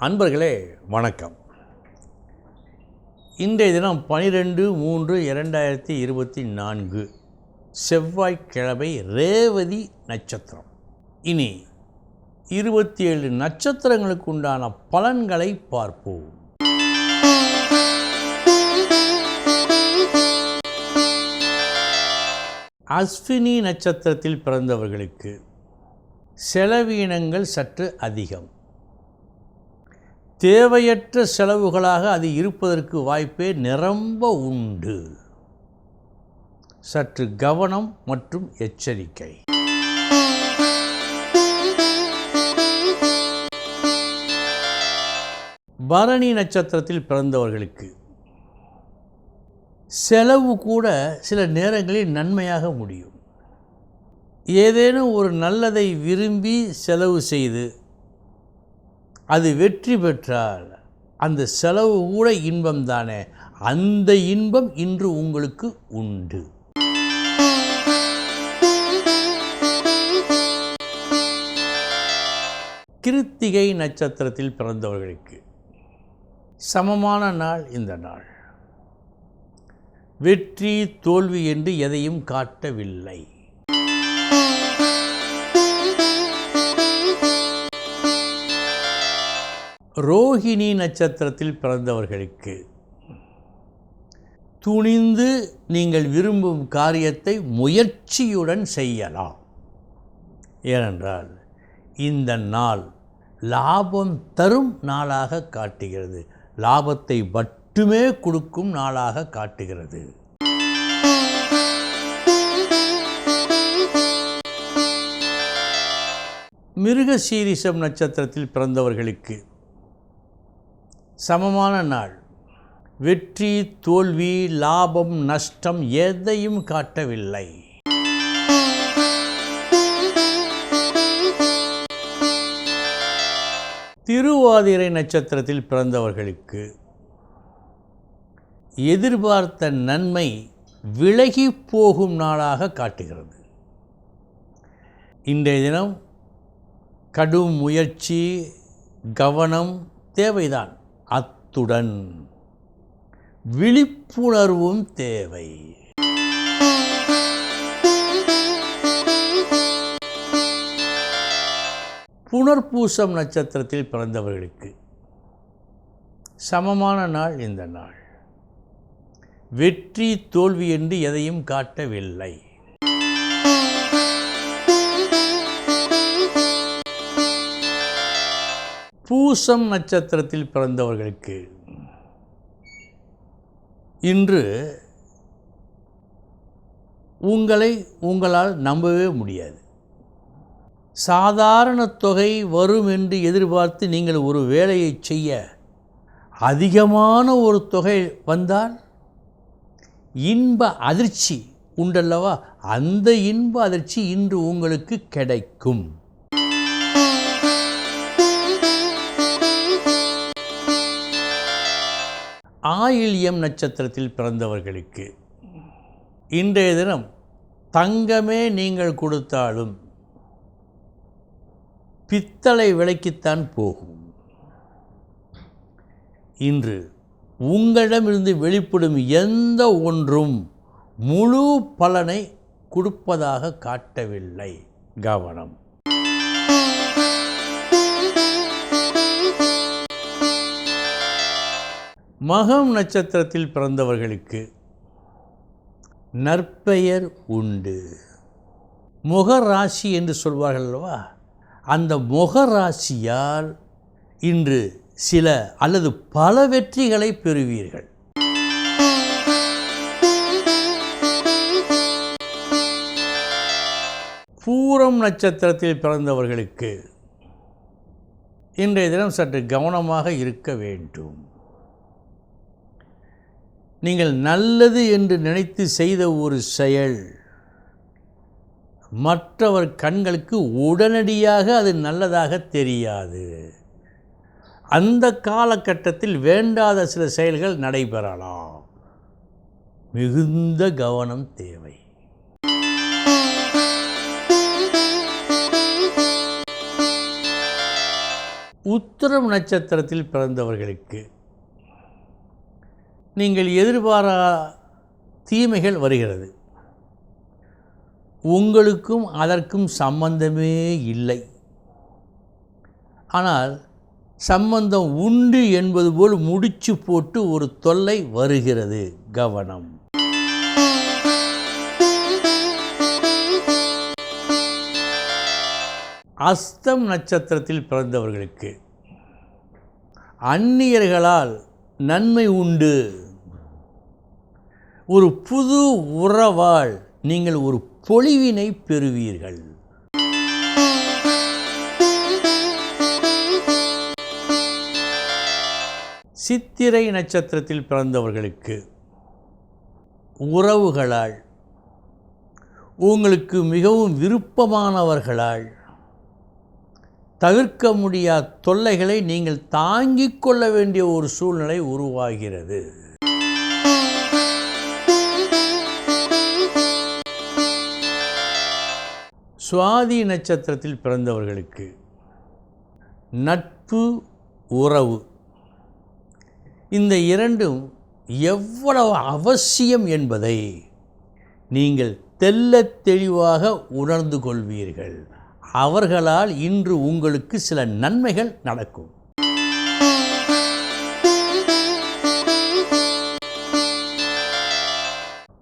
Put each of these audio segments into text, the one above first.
அன்பர்களே வணக்கம். இன்றைய தினம் பனிரெண்டு மூன்று இரண்டாயிரத்தி இருபத்தி நான்கு செவ்வாய்க்கிழமை ரேவதி நட்சத்திரம். இனி இருபத்தி ஏழு நட்சத்திரங்களுக்கு உண்டான பலன்களை பார்ப்போம். அஸ்வினி நட்சத்திரத்தில் பிறந்தவர்களுக்கு செலவீனங்கள் சற்று அதிகம். தேவையற்ற செலவுகளாக அது இருப்பதற்கு வாய்ப்பே நிரம்ப உண்டு. சற்று கவனம் மற்றும் எச்சரிக்கை. பரணி நட்சத்திரத்தில் பிறந்தவர்களுக்கு செலவு கூட சில நேரங்களில் நன்மையாக முடியும். ஏதேனும் ஒரு நல்லதை விரும்பி செலவு செய்து அது வெற்றி பெற்றால் அந்த செலவு கூட இன்பம் தானே. அந்த இன்பம் இன்று உங்களுக்கு உண்டு. கிருத்திகை நட்சத்திரத்தில் பிறந்தவர்களுக்கு சமமான நாள் இந்த நாள். வெற்றி தோல்வி என்று எதையும் காட்டவில்லை. ரோஹிணி நட்சத்திரத்தில் பிறந்தவர்களுக்கு. துணிந்து நீங்கள் விரும்பும் காரியத்தை முயற்சியுடன் செய்யலாம். ஏனென்றால் இந்த நாள் லாபம் தரும் நாளாக காட்டுகிறது. லாபத்தை மட்டுமே கொடுக்கும் நாளாக காட்டுகிறது. மிருகசீரிசம் நட்சத்திரத்தில் பிறந்தவர்களுக்கு சமமான நாள். வெற்றி தோல்வி லாபம் நஷ்டம் எதையும் காட்டவில்லை. திருவாதிரை நட்சத்திரத்தில் பிறந்தவர்களுக்கு எதிர்பார்த்த நன்மை விலகி போகும் நாளாக காட்டுகிறது. இன்றைய தினம் கடும் முயற்சி கவனம் தேவைதான். அத்துடன். விழிப்புணர்வும் தேவை. புனர்பூசம் நட்சத்திரத்தில் பிறந்தவர்களுக்கு சமமான நாள் இந்த நாள். வெற்றி தோல்வி என்று எதையும் காட்டவில்லை. பூசம் நட்சத்திரத்தில் பிறந்தவர்களுக்கு இன்று உங்களை உங்களால் நம்பவே முடியாது. சாதாரண தொகை வரும் என்று எதிர்பார்த்து நீங்கள் ஒரு வேலையை செய்ய அதிகமான ஒரு தொகை வந்தால் இன்ப அதிர்ச்சி உண்டல்லவா? அந்த இன்ப அதிர்ச்சி இன்று உங்களுக்கு கிடைக்கும். ஆயில்யம் நட்சத்திரத்தில் பிறந்தவர்களுக்கு இன்றைய தினம் தங்கமே நீங்கள் கொடுத்தாலும் பித்தளை விலைக்குத்தான் போகும். இன்று உங்களிடமிருந்து வெளிப்படும் எந்த ஒன்றும் முழு பலனை கொடுப்பதாக காட்டவில்லை. கவனம். மகம் நட்சத்திரத்தில் பிறந்தவர்களுக்கு நற்பெயர் உண்டு. முகராசி என்று சொல்வார்கள் அல்லவா? அந்த முகராசியால் இன்று சில அல்லது பல வெற்றிகளை பெறுவீர்கள். பூரம் நட்சத்திரத்தில் பிறந்தவர்களுக்கு இன்றைய தினம் சற்று கவனமாக இருக்க வேண்டும். நீங்கள் நல்லது என்று நினைத்து செய்த ஒரு செயல். மற்றவர் கண்களுக்கு உடனடியாக அது நல்லதாக தெரியாது. அந்த காலகட்டத்தில் வேண்டாத சில செயல்கள் நடைபெறலாம். மிகுந்த கவனம் தேவை. உத்திரம் நட்சத்திரத்தில் பிறந்தவர்களுக்கு நீங்கள் எதிர்பாரா தீமைகள் வருகிறது. உங்களுக்கும் அதற்கும் சம்பந்தமே இல்லை. ஆனால் சம்பந்தம் உண்டு என்பது போல் முடிச்சு போட்டு ஒரு தொல்லை வருகிறது. கவனம். அஸ்தம் நட்சத்திரத்தில் பிறந்தவர்களுக்கு அந்நியர்களால் நன்மை உண்டு. ஒரு புது உறவால் நீங்கள் ஒரு பொழிவினை பெறுவீர்கள். சித்திரை நட்சத்திரத்தில் பிறந்தவர்களுக்கு உறவுகளால் உங்களுக்கு மிகவும் விருப்பமானவர்களால் தவிர்க்க முடியாத தொல்லைகளை நீங்கள் தாங்கிக் கொள்ள வேண்டிய ஒரு சூழ்நிலை உருவாகிறது. சுவாதி நட்சத்திரத்தில் பிறந்தவர்களுக்கு நட்பு உறவு இந்த இரண்டும் எவ்வளவு அவசியம் என்பதை நீங்கள் தெல்ல தெளிவாக உணர்ந்து கொள்வீர்கள். அவர்களால் இன்று உங்களுக்கு சில நன்மைகள் நடக்கும்.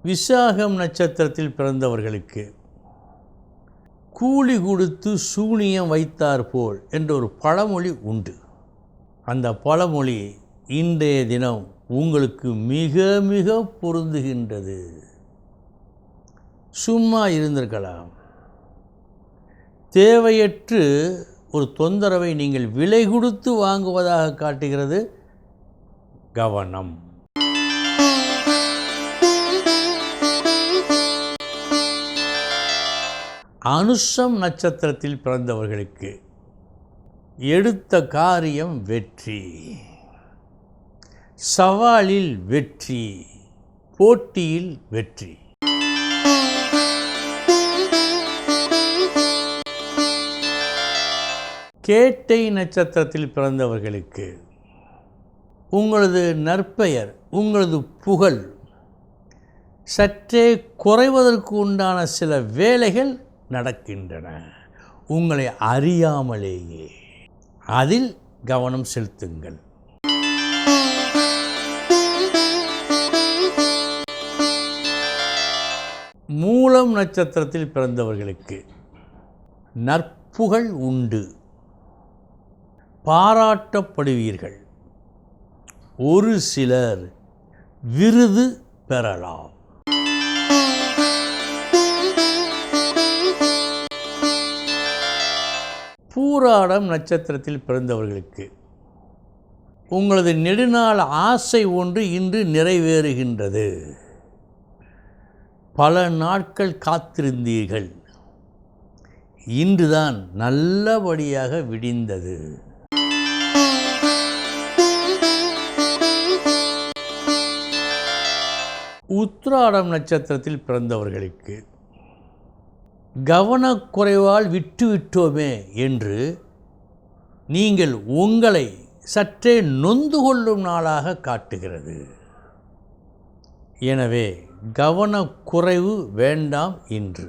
விசாகம் நட்சத்திரத்தில் பிறந்தவர்களுக்கு கூலி கொடுத்து சூனியம் வைத்தார் போல் என்ற ஒரு பழமொழி உண்டு. அந்த பழமொழி இன்றைய தினம் உங்களுக்கு மிக மிக பொருந்துகின்றது. சும்மா இருந்திருக்கலாம். தேவையற்று ஒரு தொந்தரவை நீங்கள் விலை கொடுத்து வாங்குவதாக காட்டுகிறது கவனம். அனுஷம் நட்சத்திரத்தில் பிறந்தவர்களுக்கு எடுத்த காரியம் வெற்றி. சவாலில் வெற்றி போட்டியில் வெற்றி. கேட்டை நட்சத்திரத்தில் பிறந்தவர்களுக்கு உங்களது நற்பெயர் உங்களது புகழ் சற்றே குறைவதற்கு உண்டான சில வேலைகள் நடக்கின்றன. உங்களை அறியாமலேயே அதில் கவனம் செலுத்துங்கள். மூலம் நட்சத்திரத்தில் பிறந்தவர்களுக்கு நற்புகழ் உண்டு. பாராட்டப்படுவீர்கள். ஒரு சிலர் விருது பெறலாம். பூராடம் நட்சத்திரத்தில் பிறந்தவர்களுக்கு உங்களது நெடுநாள் ஆசை ஒன்று இன்று நிறைவேறுகின்றது. பல நாட்கள் காத்திருந்தீர்கள். இன்றுதான் நல்லபடியாக விடிந்தது. உத்ராடம் நட்சத்திரத்தில் பிறந்தவர்களுக்கு கவனக்குறைவால் விட்டுவிட்டோமே என்று நீங்கள் உங்களை சற்றே நொந்து கொள்ளும் நாளாக காட்டுகிறது. எனவே கவனக்குறைவு வேண்டாம் இன்று.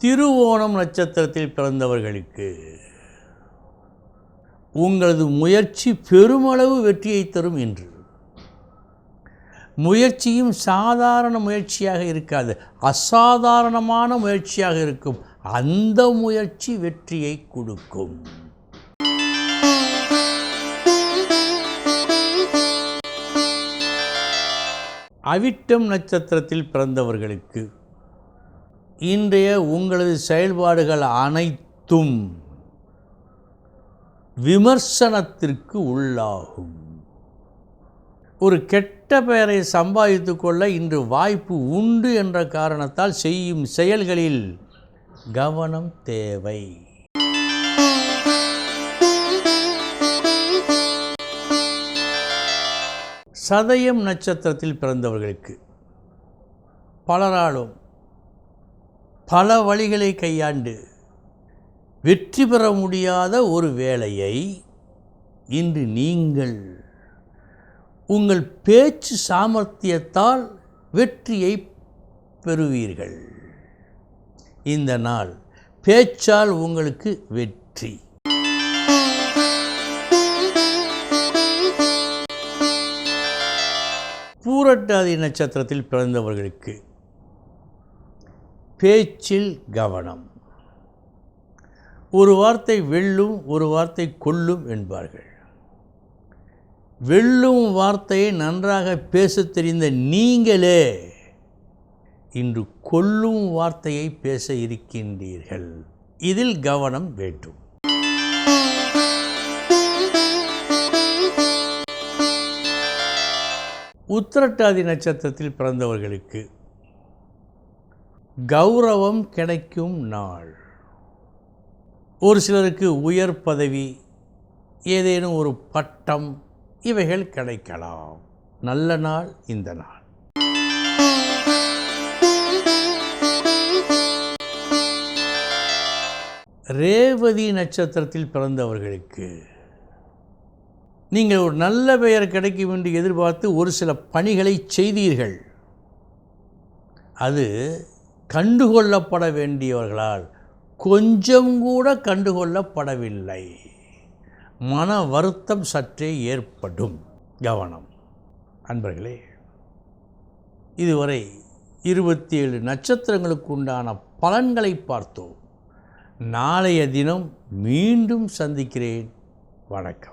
திருவோணம் நட்சத்திரத்தில் பிறந்தவர்களுக்கு உங்களது முயற்சி பெருமளவு வெற்றியை தரும் என்று. முயற்சியும் சாதாரண முயற்சியாக இருக்காது. அசாதாரணமான முயற்சியாக இருக்கும். அந்த முயற்சி வெற்றியை கொடுக்கும். அவிட்டம் நட்சத்திரத்தில் பிறந்தவர்களுக்கு இன்றைய உங்களது செயல்பாடுகள் அனைத்தும் விமர்சனத்திற்கு உள்ளாகும். ஒரு கெட்ட பெயரை சம்பாதித்து கொள்ள இன்று வாய்ப்பு உண்டு என்ற காரணத்தால் செய்யும் செயல்களில் கவனம் தேவை. சதயம் நட்சத்திரத்தில் பிறந்தவர்களுக்கு பலராலும் பல வழிகளை கையாண்டு வெற்றி பெற முடியாத ஒரு வேலையை இன்று நீங்கள் உங்கள் பேச்சு சாமர்த்தியத்தால் வெற்றியை பெறுவீர்கள். இந்த நாள் பேச்சால் உங்களுக்கு வெற்றி. பூரட்டாதி நட்சத்திரத்தில் பிறந்தவர்களுக்கு பேச்சில் கவனம். ஒரு வார்த்தை வெல்லும் ஒரு வார்த்தை கொல்லும் என்பார்கள். வெல்லும் வார்த்தையை நன்றாக பேசத் தெரிந்த நீங்களே இன்று கொல்லும் வார்த்தையை பேச இருக்கின்றீர்கள். இதில் கவனம் வேண்டும். உத்திரட்டாதி நட்சத்திரத்தில் பிறந்தவர்களுக்கு கௌரவம் கிடைக்கும் நாள். ஒரு சிலருக்கு உயர் பதவி ஏதேனும் ஒரு பட்டம் இவைகள் கிடைக்கலாம். நல்ல நாள் இந்த நாள். ரேவதி நட்சத்திரத்தில் பிறந்தவர்களுக்கு நீங்கள் ஒரு நல்ல பெயர் கிடைக்கும் என்று எதிர்பார்த்து ஒரு சில பணிகளை செய்தீர்கள். அது கண்டுகொள்ளப்பட வேண்டியவர்களால் கொஞ்சம் கூட கண்டுகொள்ளப்படவில்லை. மன வருத்தம் சற்றே ஏற்படும். கவனம். அன்பர்களே இதுவரை இருபத்தி ஏழு நட்சத்திரங்களுக்கு உண்டான பலன்களை பார்த்தோம். நாளைய தினம் மீண்டும் சந்திக்கிறேன். வணக்கம்.